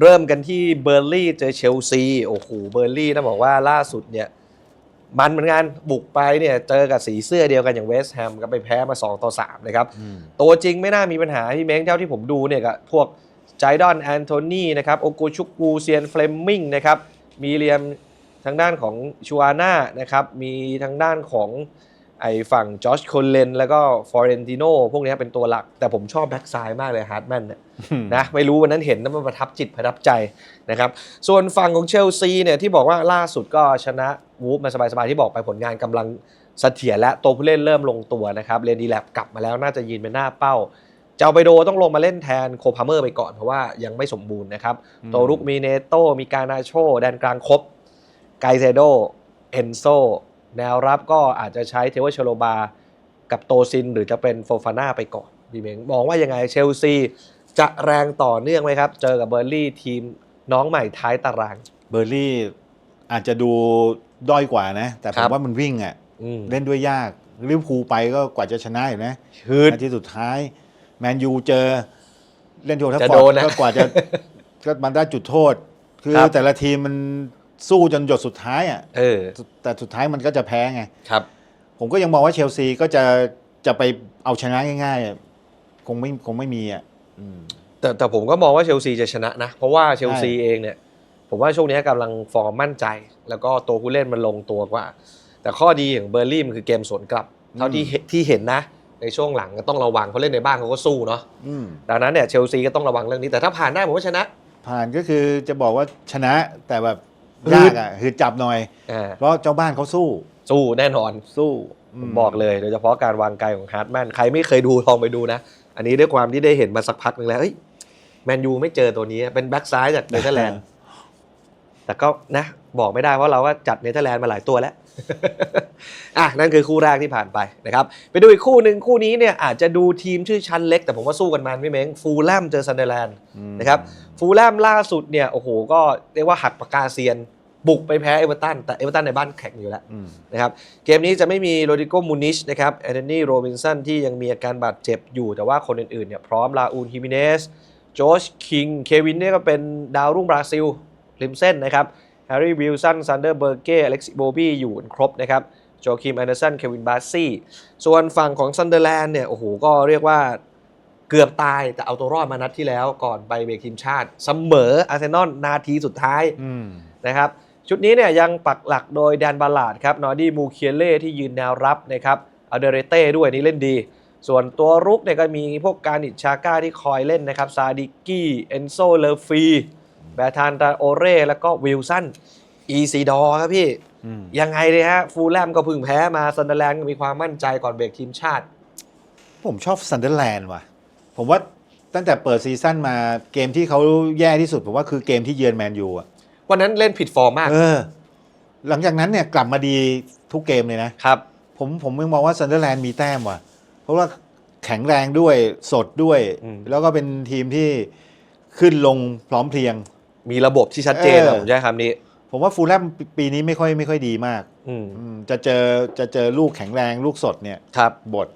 เริ่มกันที่เบอร์ลี่เจอเชลซีโอ้โหเบอร์ลี่ต้องบอกว่าล่าสุดเนี่ยมันเหมือนกันบุกไปเนี่ยเจอกับสีเสื้อเดียวกันอย่างเวสต์แฮมก็ไปแพ้มา 2 ต่อ 3 นะครับ ตัวจริงไม่น่ามีปัญหา พี่เม้งเท่าที่ผมดูเนี่ยกับพวกไจดอนแอนโทนีนะครับโอโกชุกกูเซียนเฟลมมิงนะครับมีเรียมทางด้านของชูอาน่านะครับมีทางด้านของ ไอ้ฝั่งจอชโคลเลนแล้วก็ฟอเรนติโนพวกนี้เป็นตัวหลัก แต่ผมชอบแบ็กซ้ายมากเลยฮาร์ดแมนเนี่ยนะไม่รู้วันนั้นเห็นแล้วมันประทับจิตประทับใจนะครับส่วนฝั่งของเชลซีเนี่ยที่บอกว่าล่าสุดก็ชนะวูฟมาสบายๆ ที่บอกไปผลงานกำลังเสถียรและตัวผู้เล่นเริ่มลงตัวนะครับเรนดีแลบกลับมาแล้วน่าจะยืนเป็นหน้าเป้าเจ้าไปโดต้องลงมาเล่นแทนโคพาเมอร์ไปก่อนเพราะว่ายังไม่สมบูรณ์นะครับอืมตัวรุกมีเนโตมีการนาโชแดนกลางครบไกเซโดเอนโซ แนวรับก็อาจจะใช้เทวชโลบา กับโตซิน หรือจะเป็นโฟฟาน่าไปก่อนพี่เมงมองว่ายังไงเชลซีจะแรงต่อเนื่องไหมครับ เจอกับเบอร์ลี่ทีมน้องใหม่ท้ายตาราง เบอร์ลี่อาจจะดูด้อยกว่านะ แต่ผครัมบ ว่ามันวิ่งอะ อืม เล่นด้วยยากลิเวอร์พูลไปก็กว่าจะชนะอยู่นะชืดนาทีสุดท้าย แมนยูเจอเล่นโททัฟจะฟอโดร์นดนะก็กว่าจะ ก็มันได้จุดโทษ คือครับ แต่ละทีมมัน สู้จนหยดสุดท้ายอะเออ แต่สุดท้ายมันก็จะแพ้ไง ครับ ผมก็ยังมองว่าเชลซีก็จะจะไปเอาชนะง่ายๆอะคงไม่คงไม่มีอะอืม แต่แต่ผมก็มองว่าเชลซีจะชนะนะ เพราะว่าเชลซีใช่เองเนี่ย ผมว่าช่วงนี้กำลังฟอร์มมั่นใจ แล้วก็ตัวผู้เล่นมันลงตัวกว่า แต่ข้อดีของเบอร์ลี่มันคือเกมสวนกลับ เท่าที่เห็นที่เห็นนะ ในช่วงหลังก็ต้องระวังเพราะเล่นในบ้านเขาก็สู้เนาะอืม ดังนั้นเนี่ยเชลซีก็ต้องระวังเรื่องนี้แต่ถ้าผ่านได้ผมว่าชนะ ผ่านก็คือจะบอกว่าชนะแต่แบบอืด ยากอะคือจับหน่อย อ่าเพราะเจ้าบ้านเขาสู้ สู้แน่นอนสู้ผมบอกเลยโดยเฉพาะการวางไกลของฮาร์ดแมนใครไม่เคยดูลองไปดูนะ อันนี้ด้วยความที่ได้เห็นมาสักพักหนึ่งแล้วเอ้ยแมนยูไม่เจอตัวนี้เป็นแบ็กซ้ายจากเนเธอร์แลนด์แต่ก็นะบอกไม่ได้เพราะเราก็จัดเนเธอร์แลนด์มาหลายตัวแล้ว อะนั่นคือคู่แรกที่ผ่านไปนะครับ ไปดูอีกคู่หนึ่งคู่นี้เนี่ยอาจจะดูทีมชื่อชั้นเล็ก แต่ผมว่าสู้กันมันไม่เม้งฟูลแลมเจอซันเดอร์แลนด์นะครับฟูลแลมล่าสุดเนี่ยโอ้โหก็เรียกว่าหักปากกาเซียน บุกไปแพ้เอเวอร์ตันแต่เอเวอร์ตันในบ้านแข็งอยู่แล้วนะครับเกมนี้จะไม่มีโรดิโกมูนิชนะครับแอนโทนีโรบินสันที่ยังมีอาการบาดเจ็บอยู่แต่ว่าคนอื่นๆเนี่ยพร้อมลาอูนฮิมิเนสจอชคิงเควินเนี่ยก็เป็นดาวรุ่งบราซิลริมเส้นนะครับ แฮร์รี่วิลสันซันเดอร์เบอร์เก้อเล็กซิโบบี้อยู่กันครบนะครับโจคิมแอนเดอร์สันเควินบาร์ซี่ส่วนฝั่งของซันเดอร์แลนด์เนี่ยโอ้โหก็เรียกว่าเกือบตายแต่เอาตัวรอดมานัดที่แล้วก่อนไปเบรกทีมชาติเสมออาร์เซนอลนาทีสุดท้ายอืมนะครับชุดนี้เนี่ยยังปักหลักโดยแดนบาลาดครับนอร์ดี้มูเคียเล่ที่ยืนแนวรับนะครับอัลเดเรเต้ด้วยนี่เล่นดี ส่วนตัวรุกเนี่ยก็มีพวกการิชาก้าที่คอยเล่นนะครับซาดิกี้เอนโซเลฟี แบทานตาโอเร่แล้วก็วิลสันอีซีดอครับพี่อืมยังไงเลยฮะ ฟูลแลมก็เพึ่งแพ้มาซันเดอร์แลนด์ก็มีความมั่นใจก่อนเบรกทีมชาติ ผมชอบซันเดอร์แลนด์ว่ะ ผมว่าตั้งแต่เปิดซีซั่นมาเกมที่เขาแย่ที่สุด ผมว่าคือเกมที่เยือนแมนยูอะวันนั้นเล่นผิดฟอร์มมากเออ หลังจากนั้นเนี่ยกลับมาดีทุกเกมเลยนะครับ ผมผมยังมองว่าซันเดอร์แลนด์มีแต้มว่ะ เพราะว่าแข็งแรงด้วยสดด้วยอืมแล้วก็เป็นทีมที่ขึ้นลงพร้อมเพรียง มีระบบที่ชัดเจนเอออะผมใช้คำนี้ ผมว่าฟูลแลมปีนี้ไม่ค่อยไม่ค่อยดีมากอืมอืมจะเจอจะเจอลูกแข็งแรงลูกสดเนี่ยครับ บท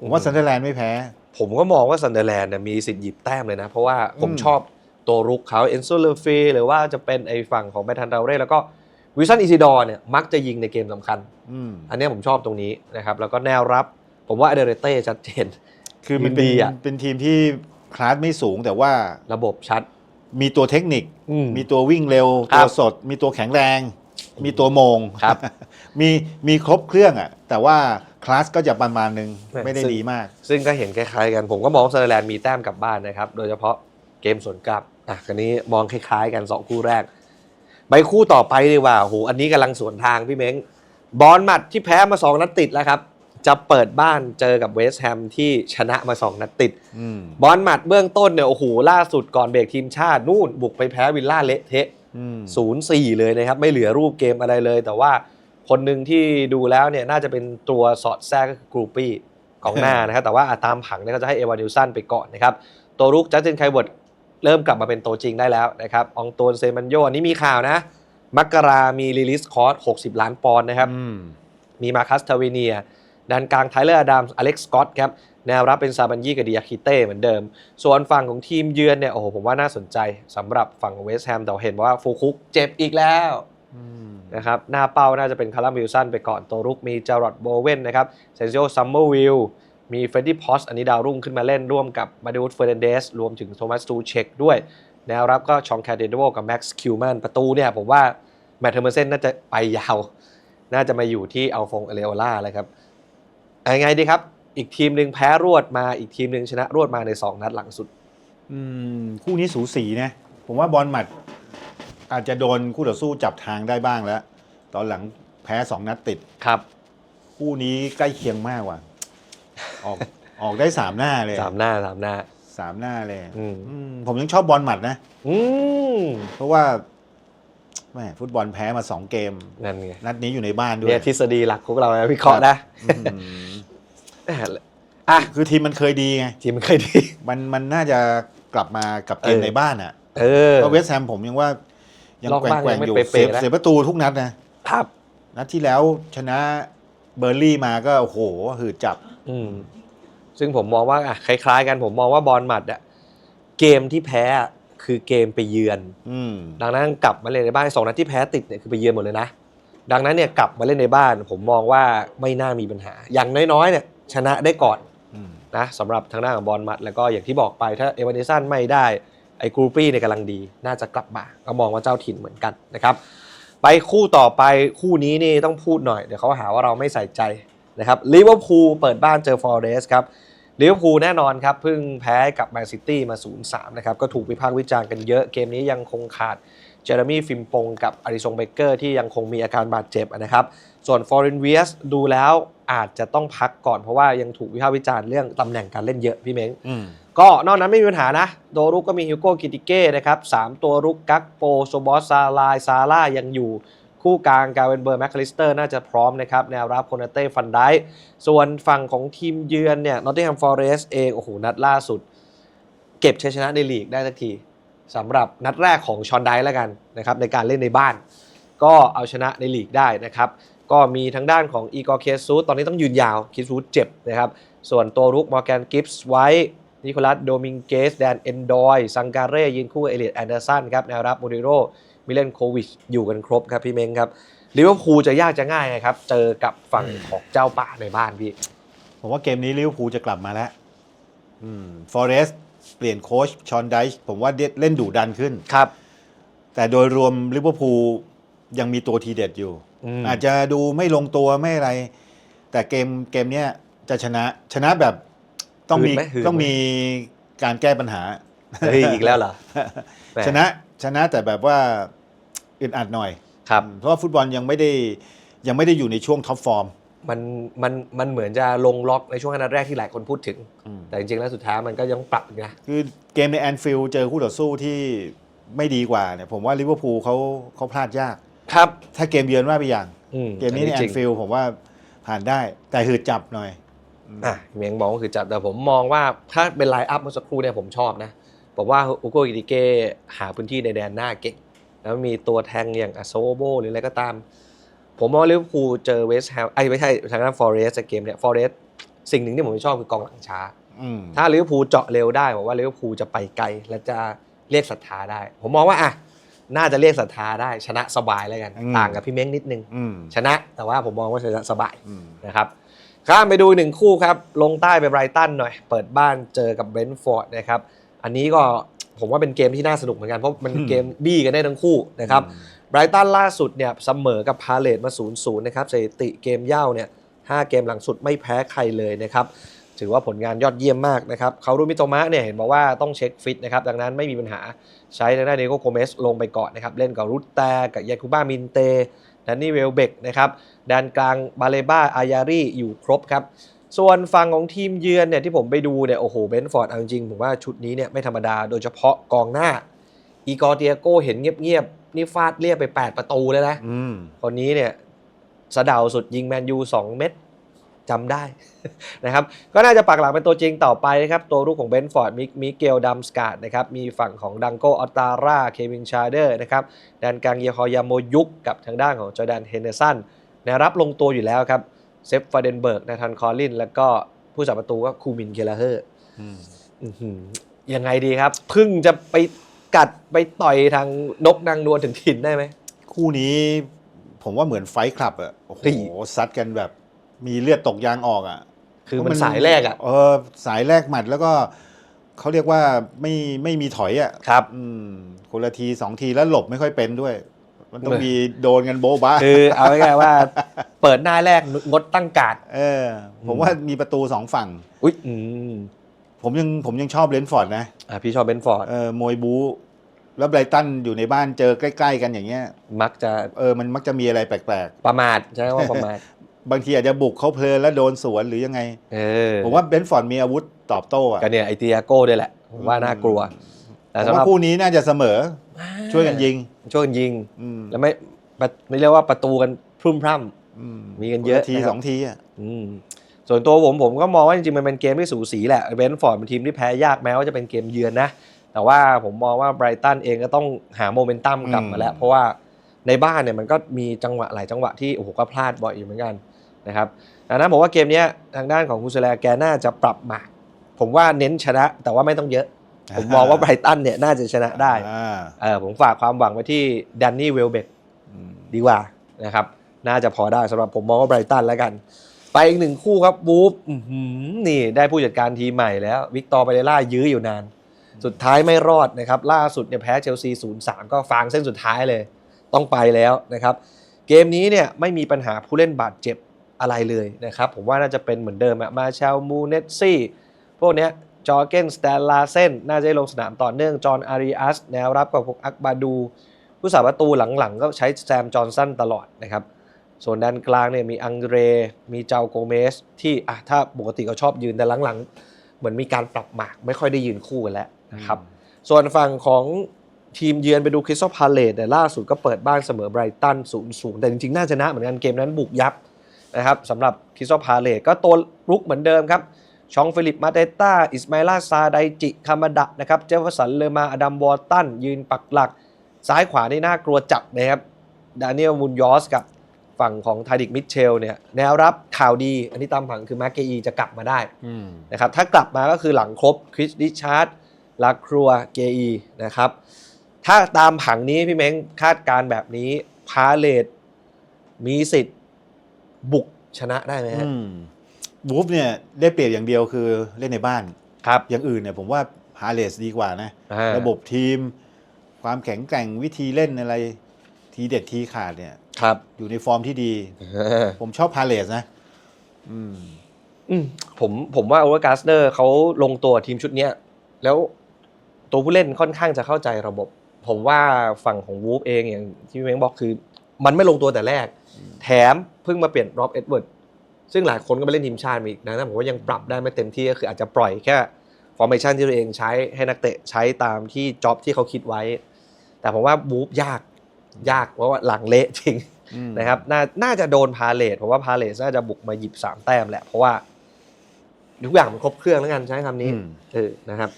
ผมว่าซันเดอร์แลนด์ไม่แพ้ ผมก็มองว่าซันเดอร์แลนด์เนี่ยมีสิทธิ์หยิบแต้มเลยนะ เพราะว่าผมอืม ชอบตัวรุกเขาเอนโซเลฟีหรือว่าจะเป็นไอ้ฝั่งของแบทันดาเร่แล้วก็วิลสันอิซิดอร์เนี่ยมักจะยิงในเกมสำคัญ อืมอันเนี้ยผมชอบตรงนี้นะครับ แล้วก็แนวรับ ผมว่าอเดเรเต้ชัดเจน คือมันเป็นดีอะ เป็นทีมที่คลาสไม่สูงแต่ว่าระบบชัด มีตัวเทคนิค อืม มีตัววิ่งเร็ว ครัตัวบสด มีตัวแข็งแรง มีตัวโมงครับ มีมีครบเครื่องอะ แต่ว่าคลาสก็จะประมาณนึงแม่ไม่ได้ซึ่งดีมาก ซึ่งก็เห็นคล้ายๆกันผมก็มองซันเดอร์แลนด์มีแต้มกลับบ้านนะครับ โดยเฉพาะเกมสวนกลับอะคันนี้มองคล้ายๆกันสองคู่แรก ไปคู่ต่อไปดีกว่าโอ้โหอันนี้กำลังสวนทางพี่เม้งบอลมัดที่แพ้มา2นัดติดแล้วครับ จะเปิดบ้านเจอกับเวสต์แฮมที่ชนะมา2นัดติดอืมบอลมัดเบื้องต้นเนี่ยโอ้โหล่าสุดก่อนเบรกทีมชาตินู่นบุกไปแพ้วิลล่าเละเทะอืมศูนย์สี่เลยนะครับ ไม่เหลือรูปเกมอะไรเลย แต่ว่าคนหนึ่งที่ดูแล้วเนี่ยน่าจะเป็นตัวสอดแทรกก็คือกรูปี้กองหน้านะครับ แต่ว่าตามผังเนี่ยเขาจะให้เอวานิลสันไปก่อนนะครับตัวรุกจัสตินไคเวิร์ดเริ่มกลับมาเป็นตัวจริงได้แล้วนะครับอองโตนเซมันโยอันนี้มีข่าวนะมักกรามีรีลิสคอร์ส60 ล้านปอนด์นะครับอืมมีมาคัสทาเวเนีย ดันกลางไทเลอร์อดัมส์อเล็กซ์สกอตครับแนวรับเป็นซาบันยี่กับดิอาคิเต้เหมือนเดิม ส่วนฝั่งของทีมเยือนเนี่ยโอ้โหผมว่าน่าสนใจสำหรับฝั่งของเวสต์แฮมแต่เห็นว่าฟูคุกเจ็บอีกแล้วนะครับหน้าเป้าน่าจะเป็นคาร์ลัมวิลสันไปก่อนตัวรุกมีจารอดโบเวนนะครับเซนซิโอซัมเมอร์วิลมีเฟรดดี้พอสอันนี้ดาวรุ่งขึ้นมาเล่นร่วมกับมาดิอุสเฟรนเดสรวมถึงโทมัสตูเช็กด้วย แนวรับก็ชองแคเดโดกับแม็กซ์คิวแมนประตูเนี่ยผมว่าแมตเทอร์เมอร์เซนน่าจะไปยาว น่าจะมาอยู่ที่อัลฟงเอเลโอล่าเลยครับเอา ยังไงดีครับ อีกทีมหนึ่งแพ้รวดมาอีกทีมหนึ่งชนะรวดมาใน 2 นัดหลังสุด อืมคู่นี้สูสีนะ ผมว่าบอลหมัด อาจจะโดนคู่ต่อสู้จับทางได้บ้างแล้ว ตอนหลังแพ้สองนัดติด ครับ คู่นี้ใกล้เคียงมากว่ะ ออกออกได้สามหน้าเลยสามหน้าสามหน้า สามหน้าเลยอืม อืมผมยังชอบบอลหมัดนะ อืม เพราะว่า แม่ฟุตบอลแพ้มาสองเกม นั่นไงนัดนี้อยู่ในบ้านด้วยเนี่ยทฤษฎีหลักของเรานะวิเคราะห์นะอืมอะคือทีมมันเคยดีไงทีมมันเคยดี มันมันน่าจะกลับมากับเกมเออในบ้านอะเออเพราะเวสต์แฮมผมยังว่า ยังรอบแกว่บ้านงแกว่ยังงไม่อยู่เป๊ะๆเสียนะเสียประตูทุกนัดนะครับนัดที่แล้วชนะเบอร์ลี่มาก็โอ้โหหืดจับ อืมซึ่งผมมองว่าอะคล้าย ๆ กันผมมองว่าบอลหมัดอะเกมที่แพ้อะ คือเกมไปเยือน อืมดังนั้นกลับมาเล่นในบ้านสองนัดที่แพ้ติดเนี่ยคือไปเยือนหมดเลยนะ ดังนั้นเนี่ยกลับมาเล่นในบ้าน ผมมองว่าไม่น่ามีปัญหา อย่างน้อยๆเนี่ยชนะได้ก่อนอืมนะสำหรับทางด้านของบอลมัด แล้วก็อย่างที่บอกไปถ้าเอวานิสันไม่ได้ไอ้กรูปี้เนี่ยกำลังดี น่าจะกลับมาก็มองว่าเจ้าถิ่นเหมือนกันนะครับ ไปคู่ต่อไปคู่นี้นี่ต้องพูดหน่อย เดี๋ยวเขาหาว่าเราไม่ใส่ใจนะครับลิเวอร์พูลเปิดบ้านเจอฟอร์เรสครับ ลิเวอร์พูลแน่นอนครับเพิ่งแพ้กับแมนซิตี้มา 0-3 นะครับ ก็ถูกวิพากษ์วิจารณ์กันเยอะเกมนี้ยังคงขาดเจอร์มี่ฟิมปงกับอาริซงเบเกอร์ที่ยังคงมีอาการบาดเจ็บนะครับ ส่วนฟอร์เรนเวียสดูแล้วอาจจะต้องพักก่อนเพราะว่ายังถูกวิพากษ์วิจารณ์เรื่องตำแหน่งการเล่นเยอะพี่เม้งอืมก็นอกนั้นไม่มีปัญหานะ โดรุกก็มีฮิวโก้กิติเก้นะครับสามตัวรุกกักโปโซบอสซาลายซาร่ายังอยู่ คู่กลางกาเวนเบอร์แมคคาลิสเตอร์น่าจะพร้อมนะครับแนวรับโคนาเต้ฟันได้ส่วนฝั่งของทีมเยือนเนี่ยนอตติงแฮมฟอร์เรสเองโอ้โหนัดล่าสุด เก็บชัยชนะในลีกได้สักทีสำหรับนัดแรกของชอนไดแล้วกันนะครับในการเล่นในบ้าน ก็เอาชนะในลีกได้นะครับก็มีทางด้านของอีกอร์เคซูตอนนี้ต้องยืนยาวคิซูเจ็บนะครับส่วนตัวรุกมอร์แกนกิฟส์ไว้นิโคลัสโดมิงเกสแดนเอนดอยซังการเร่ยืนคู่เอเลียดแอนเดอร์สันครับแนวรับโมริโร มิเลนโควิชอยู่กันครบครับพี่เม้งครับลิเวอร์พูลจะยากจะง่ายไงครับ เจอกับฝั่งของเจ้าป่าในบ้านพี่ ผมว่าเกมนี้ลิเวอร์พูลจะกลับมาแล้วอืมฟอเรสเปลี่ยนโค้ชชอนไดช์ผมว่าเล่นดุดันขึ้นครับ แต่โดยรวมลิเวอร์พูลยังมีตัวทีเด็ดอยู่อืมอาจจะดูไม่ลงตัวไม่อะไร แต่เกมเกมเนี้ยจะชนะชนะแบบต้องมีหืดไหมหืดไหมต้องมีการแก้ปัญหาเฮ้ยอีกแล้วเหรอแหมชนะ ชนะแต่แบบว่าอึดอัดหน่อยครับ เพราะว่าฟุตบอลยังไม่ได้ยังไม่ได้อยู่ในช่วงท็อปฟอร์ม มันมันมันเหมือนจะลงล็อกในช่วงนัดแรกที่หลายคนพูดถึงแต่จริงๆแล้วสุดท้ายมันก็ยังปรับอีกนะคือเกมในแอนฟิลด์เจอคู่ต่อสู้ที่ไม่ดีกว่าเนี่ยผมว่าลิเวอร์พูลเขาเขาพลาดยาก ครับถ้าเกมเยือนว่าไปอย่างอืมเกมนี้ในแอจรินง ฟิลด์ผมว่าผ่านได้ แต่หืดจับหน่อย อะเมียงบอกว่าคือจับแต่ผมมองว่าถ้าเป็นไลน์อัพเมื่อสักครู่เนี่ยผมชอบนะ ผมว่าอุโกกิติเก้หาพื้นที่ในแดนหน้าเก่ง แล้วมีตัวแทงอย่างอาโซโบหรืออะไรก็ตาม ผมมองลิเวอร์พูลเจอเวสต์แฮมไอ้ยไม่ใช่ทางด้านฟอเรสเกมเนี่ยฟอเรสสิ่งหนึ่งที่ผมชอบคือกองหลังช้าอืมถ้าลิเวอร์พูลเจาะเร็วได้ผมว่าลิเวอร์พูลจะไปไกลและจะเรียกศรัทธาได้ ผมมองว่าอะน่าจะเรียกศรัทธาได้ชนะสบายแล้วกัน ต่างกับพี่เม้งนิดนึงอืมชนะแต่ว่าผมมองว่าชนะสบายอืมนะครับข้ามไปดูหนึ่งคู่ครับ ลงใต้ไปไบรตันหน่อย เปิดบ้านเจอกับเบรนท์ฟอร์ดนะครับ อันนี้ก็ผมว่าเป็นเกมที่น่าสนุกเหมือนกันเพราะมันเกมบี้กันได้ทั้งคู่นะครับไบรตันล่าสุดเนี่ยเสมอกับพาเลตมา0-0นะครับสถิติเกมเย่าเนี่ย5เกมหลังสุดไม่แพ้ใครเลยนะครับถือว่าผลงานยอดเยี่ยมมากนะครับเขารูมิโตมะเนี่ยเห็นบอกว่าต้องเช็คฟิตนะครับดังนั้นไม่มีปัญหาใช้ทางด้านเดโกโกเมสลงไปก่อนนะครับเล่นกับรุตแตกับยาคูบ้ามินเตแดนนี่เวลเบกนะครับด้านกลางบาเลบ้าอายารีอยู่ครบครับ ส่วนฝั่งของทีมเยือนเนี่ยที่ผมไปดูเนี่ยโอ้โหเบนฟอร์ดเอาจริงๆผมว่าชุดนี้เนี่ยไม่ธรรมดาโดยเฉพาะกองหน้า อีกอร์เตียโกเห็นเงียบๆนี่ฟาดเรียบไป 8 ประตูเลยนะอืมคนนี้เนี่ยสะเดาสุดยิงแมนยู2 เม็ดจำได้ นะครับ ก็น่าจะปักหลักเป็นตัวจริงต่อไปนะครับ ตัวลูกของเบนฟอร์ดมิมิเกลดัมสกาดนะครับ มีฝั่งของดังโกออตตาร่า เควินชาเดอร์นะครับแดนกลางเยฮอยาโมยุกกับทางด้านของจอร์แดนเฮนเดอร์สันแนวรับลงตัวอยู่แล้วครับ เซฟฟาเดนเบิร์กนาธานคอลลิน แล้วก็ผู้จับประตูก็คูมินเคลาเฮอร์อืมอื้อหือยังไงดีครับเพิ่งจะไปกัดไปต่อยทางนกนางนวลถึงถิ่นได้ไหม คู่นี้ผมว่าเหมือนไฟท์คลับอะโอ้โหเฮ้ยซัดกันแบบมีเลือดตกยางออกอะคือมันสายแรกอะเออสายแรกหมัดแล้วก็เขาเรียกว่าไม่ไม่มีถอยอะครับ อืมคนละทีสองทีแล้วหลบไม่ค่อยเป็นด้วย มันต้องเออมีโดนกันโบ๊ะบ้าคือเอาง่ายๆว่า เปิดหน้าแรกงดตั้งการ์ดเออ ผมว่ามีประตูสองฝั่ง อุ้ยอืมผมยังผมยังชอบเลนฟอร์ดนะอะพี่ชอบเบนฟอร์ดเออมวยบู๊แล้วไบรตันอยู่ในบ้านเจอใกล้ ๆ กันอย่างเงี้ยมักจะเออมันมักจะมีอะไรแปลกประมาทใช่ไหมว่าประมาทๆ บางทีอาจจะบุกเขาเพลินแล้วโดนสวนหรือยังไง เออผมว่าเบนฟอร์ดมีอาวุธตอบโต้อะ ก็เนี่ยไอเตียโก้ด้วยแหละผมว่าน่ากลัว แต่ผมสำหว่ารับคู่นี้น่าจะเสมอช่วยกันยิงช่วยกันยิง อืมแล้วไม่ปะไม่เรียกว่าประตูกันพรุ่มพร่ำ อืมีกันเยอะคลทีนะครับ สองทีอะอืมส่วนตัวผมผมก็มองว่าจริงๆ มันเป็นเกมที่สูสีแหละเบนฟอร์ดเป็นทีมที่แพ้ยากแม้ว่าจะเป็นเกมเยือนนะ แต่ว่าผมมองว่าไบรตันเองก็ต้องหาโมเมนตัมกลับมาแล้ว เพราะว่าในบ้านเนี่ยมันก็มีจังหวะหลายจังหวะที่โอ้โหก็พลาดบ่อยอยู่เหมือนกันนะครับดังนั้นผมว่าเกมเนี้ยทางด้านของคูเซแลแกน่าจะปรับหมากผมว่าเน้นชนะแต่ว่าไม่ต้องเยอะ ผมมองว่าไบรตันเนี่ยน่าจะชนะได้อ่าเออผมฝากความหวังไว้ที่แดนนี่เวลเบกอืมดีกว่านะครับ น่าจะพอได้สำหรับผมมองว่าไบรตันแล้วกัน ไปอีกหนึ่งคู่ครับบูฟอื้อหือนี่ได้ผู้จัดการทีมใหม่แล้ว วิกตอร์ไปเดล่ายื้ออยู่นาน สุดท้ายไม่รอดนะครับ ล่าสุดเนี่ยแพ้เชลซี 0-3 ก็ฟางเส้นสุดท้ายเลย ต้องไปแล้วนะครับ เกมนี้เนี่ยไม่มีปัญหาผู้เล่นบาดเจ็บอะไรเลยนะครับ ผมว่าน่าจะเป็นเหมือนเดิมอะมาเชลมูเนตซี่พวกเนี้ย จอร์เกนสแตนลาเซนน่าจะได้ลงสนามต่อเนื่อง จอห์นอาริอัสแนวรับกับพวกอักบาดู ผู้สาประตูหลังๆ ก็ใช้แซมจอห์นสันตลอดนะครับ ส่วนด้านกลางเนี่ยมีอังเดรมีเจ้าโกเมส ที่อะถ้าปกติก็ชอบยืนแต่หลังๆ เหมือนมีการปรับหมากไม่ค่อยได้ยืนคู่กันแล้วนะครับ ส่วนฝั่งของทีมเยือนไปดูคริสตัลพาเลตเนี่ยล่าสุดก็เปิดบ้านเสมอไบรตัน0ูนย์แต่จริงๆ น่าชนะเหมือนกันเกมนั้นบุกยับนะครับสำหรับคริสตัลพาเลตก็ตัวรุกเหมือนเดิมครับ ชองฟิลิปมาเตต้า อิสมาลาซาไดจิ คามาดะนะครับ เจฟเฟอร์สัน เลอมาอดัมวอร์ตัน ยืนปักหลัก ซ้ายขวานี่น่ากลัวจับนะครับ ดานิเอลมุนยอสกับฝั่งของไทดิกมิเชลเนี่ยแนวรับข่าวดี อันนี้ตามผังคือมาเกอีจะกลับมาได้นะครับ ถ้ากลับมาก็คือหลังครบคริสดิชาร์ดลาครัวเกอีนะครับ ถ้าตามผังนี้พี่เม้งคาดการณ์แบบนี้พาเลตมีสิทธิ์บุกชนะได้ไหมฮะ อืมบูฟเนี่ยได้เปรียบอย่างเดียวคือเล่นในบ้าน ครับ อย่างอื่นเนี่ยผมว่าฮาเลสดีกว่านะ อ่า ระบบทีม ความแข็งแกร่งวิธีเล่นอะไร ทีเด็ดทีขาดเนี่ย ครับ อยู่ในฟอร์มที่ดี ผมชอบพาเลสนะ อืม อืมผมผมว่าโอเวอร์กาสเนอร์เขาลงตัวทีมชุดเนี้ยแล้วตัวผู้เล่นค่อนข้างจะเข้าใจระบบ ผมว่าฝั่งของวูฟเองอย่างที่พี่เม้งบอกคือ มันไม่ลงตัวแต่แรก แถมเพิ่งมาเปลี่ยนร็อบเอ็ดเวิร์ด ซึ่งหลายคนก็ไปเล่นทีมชาติมาอีกนะแต่ผมว่ายังปรับได้ไม่เต็มที่ก็คืออาจจะปล่อยแค่ฟอร์เมชันที่ตัวเองใช้ให้นักเตะใช้ตามที่จ็อบที่เขาคิดไว้ แต่ผมว่าบูฟยากยากเพราะว่าหลังเละจริงอืมนะครับนาน่าจะโดนพาเลทเพราะว่าพาเลทน่าจะบุกมาหยิบสามแต้มแหละเพราะว่าทุกอย่างมันครบเครื่องแล้วกันใช้คำนี้อืมเออนะครับ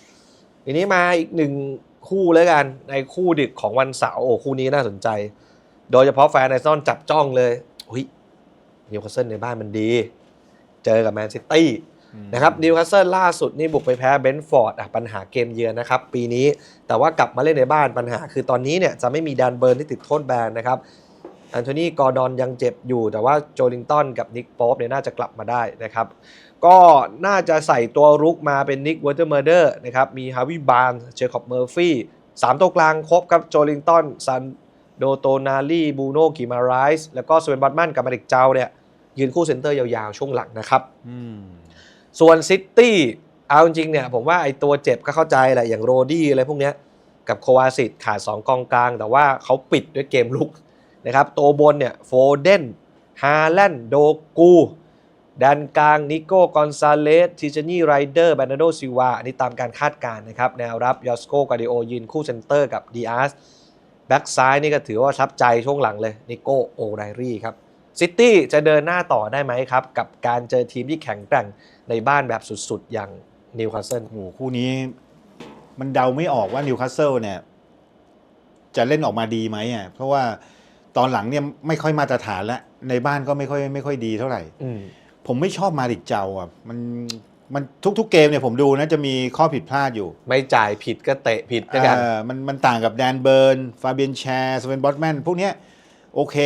ทีนี้มาอีกหนึ่งคู่แล้วกันในคู่ดึกของวันเสาร์โอ้คู่นี้น่าสนใจ โดยเฉพาะแฟนไอซอนจับจ้องเลยหุย นิวคาสเซิลในบ้านมันดี เจอกับแมนซิตี้นะครับนิวคาสเซิลล่าสุดนี่บุกไปแพ้เบนฟอร์ดอะปัญหาเกมเยือนนะครับ ปีนี้แต่ว่ากลับมาเล่นในบ้านปัญหา คือตอนนี้เนี่ยจะไม่มีแดนเบิร์นที่ติดโทษแบนนะครับแอนโทนีกอร์ดอนยังเจ็บอยู่ แต่ว่าโจลิงตันกับนิกโป๊ปเนี่ยน่าจะกลับมาได้นะครับก็น่าจะใส่ตัวรุกมาเป็นนิกวอเตอร์เมอร์เดอร์นะครับมีฮาวิบานเจคอบเมอร์ฟี่สามตัวกลางครบครับโจลิงตันซัน โดโตนาลีบูโนกิมาไรส์แล้วก็สเวนบัตแมนกับมาริกเจ้าเนี่ยยืนคู่เซนเตอร์ยาวๆ ช่วงหลังนะครับอืมส่วนซิตี้เอาจริงๆเนี่ยผมว่าไอ้ตัวเจ็บก็เข้าใจแหละอย่างโรดี้อะไรพวกเนี้ยกับโควาซิตขาด 2 กองกลาง แต่ว่าเขาปิดด้วยเกมลุกนะครับตัวบนเนี่ยโฟเดนฮาแลนด์โดกูดันกลางนิโก้กอนซาเลสทิจานี่ไรเดอร์แบรนาโดซิวาอันนี้ตามการคาดการณ์นะครับแนวรับยอสโกกาดิโอยืนคู่เซนเตอร์กับดีอาร์ส แบ็กซ้ายนี่ก็ถือว่าทับใจช่วงหลังเลยนิโก้โอไรรี่ครับซิตี้จะเดินหน้าต่อได้ไหมครับ กับการเจอทีมที่แข็งแกร่งในบ้านแบบสุดๆ อย่างนิวคาสเซิลโอ้โหคู่นี้ มันเดาไม่ออกว่านิวคาสเซิลเนี่ย จะเล่นออกมาดีไหมอะเพราะว่าตอนหลังเนี่ยไม่ค่อยมาตรฐานแล้วในบ้านก็ไม่ค่อยไม่ค่อยดีเท่าไหร่ผมไม่ชอบมาริกเจ้าอะมัน มันทุกๆเกมเนี่ยผมดูนะจะมีข้อผิดพลาดอยู่ไม่จ่ายผิดก็เตะผิดด้วยกันเอ่อมันมันต่างกับแดนเบิร์น ฟาเบียนแชร์สเวนบอตแมนพวกเนี้ยโอเค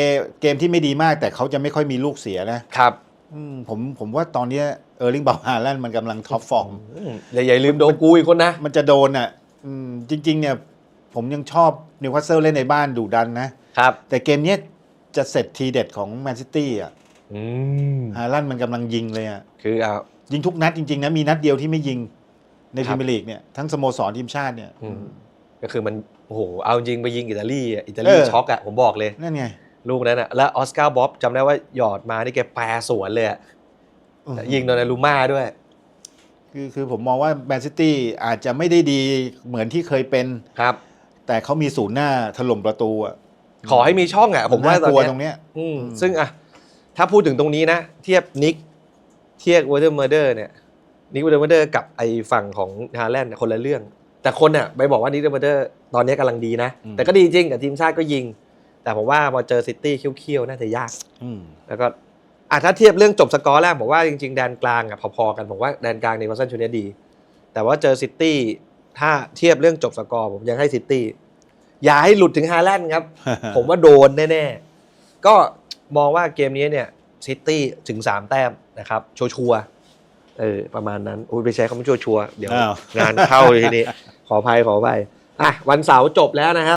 เกมที่ไม่ดีมาก แต่เขาจะไม่ค่อยมีลูกเสียนะครับอืมผมผมว่าตอนเนี้เออร์ลิงบาฮาแลนด์มันกำลังท็อปฟอร์ม อืมอย่าอย่าลืมโดนกูอีกคนนะมันจะโดนอะอืมจริง ๆ เนี่ย ผมยังชอบนิวคาสเซิลเล่นในบ้านดุดันนะ ครับแต่เกมเนี้ยจะเสร็จทีเด็ดของแมนซิตี้อะอืมฮาแลนด์มันกำลังยิงเลยอะ คือเอา ยิงทุกนัดจริงๆนะมีนัดเดียวที่ไม่ยิงในคพรัรีบเมียร์ลีกเนี่ยทั้งสโมสรทีมชาติเนี่ย อืมก็คือมันโอ้โหเอาจริงไปยิงอิตาลีอะอิตาลีเออ ช็อกอะผมบอกเลย นั่นไงลูกนั้นอะแล้วออสการ์บ๊อบจำได้ว่าหยอดมานี่แกแปรสวนเลยอะยิงโดนลูม่าด้วย คือคือผมมองว่าแมนซิตี้อาจจะไม่ได้ดีเหมือนที่เคยเป็น ครับ แต่เขามีศูนย์หน้าถล่มประตูอะขอให้มีช่องอะผมว่าน่ตอนกลัวเนี้ยตรงเนี้ย อืมอืม ซึ่งอะถ้าพูดถึงตรงนี้นะ เทียบนิก เทียบวอเตอร์เมอร์เดอร์เนี่ยนิกวอเตอร์เมอร์เดอร์กับไอ้ฝั่งของฮาแลนด์คนละเรื่อง แต่คนอะไปบอกว่านิกวอเตอร์เมอร์เดอร์ตอนนี้กำลังดีนะ แต่ก็ดีจริงกับทีมชาติก็ยิง แต่ผมว่าพอเจอซิตี้เคี้ยวๆน่าจะยากอืมแล้วก็อะถ้าเทียบเรื่องจบสกอร์แรกผมว่าจริงๆแดนกลางอะพอๆกันผมว่าแดนกลางในวอลซันชูเนียดี แต่ว่าเจอซิตี้ถ้าเทียบเรื่องจบสกอร์ผมยังให้ซิตี้อย่าให้หลุดถึงฮาแลนด์ครับ ผมว่าโดนแน่ๆก็มองว่าเกมนี้เนี่ย ซิตี้ถึง 3 แต้มนะครับ ชัวร์ๆเออประมาณนั้นอุ้ยไปใช้คำว่าชัวร์ๆเดี๋ยว อ้าว งานเข้าเลยทีนี้ขออภัยขออภัยอะวันเสาร์จบแล้วนะครับ